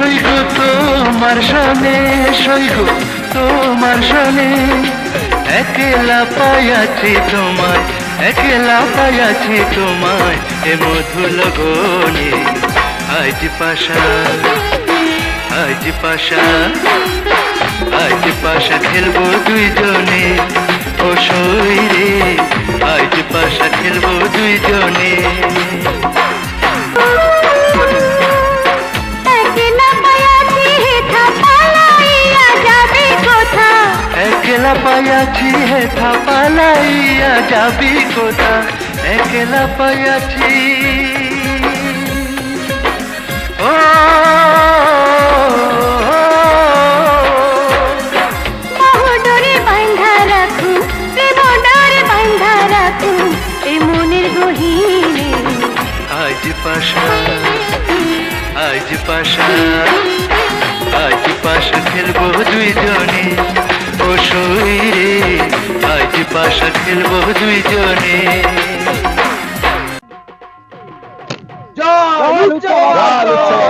সৈগ তোমার সনে সৈগ তোমার সনে। একলা পাইয়াছি তোমায়, একলা পাইয়াছি তোমায়, এ মধু লগনে আজ পাশা আজ পাশা আজ পাশা খেলব দুইজনে। ও শৈরে একলা পাইয়াছি হেথা পালাইয়া যাবি কোথা একলা পাইয়াছি ও আজ পাশা আজ পাশা আজ পাশা খেলব দুইজনে শরীরে আজ পাশা খেলব দুইজনে। জয়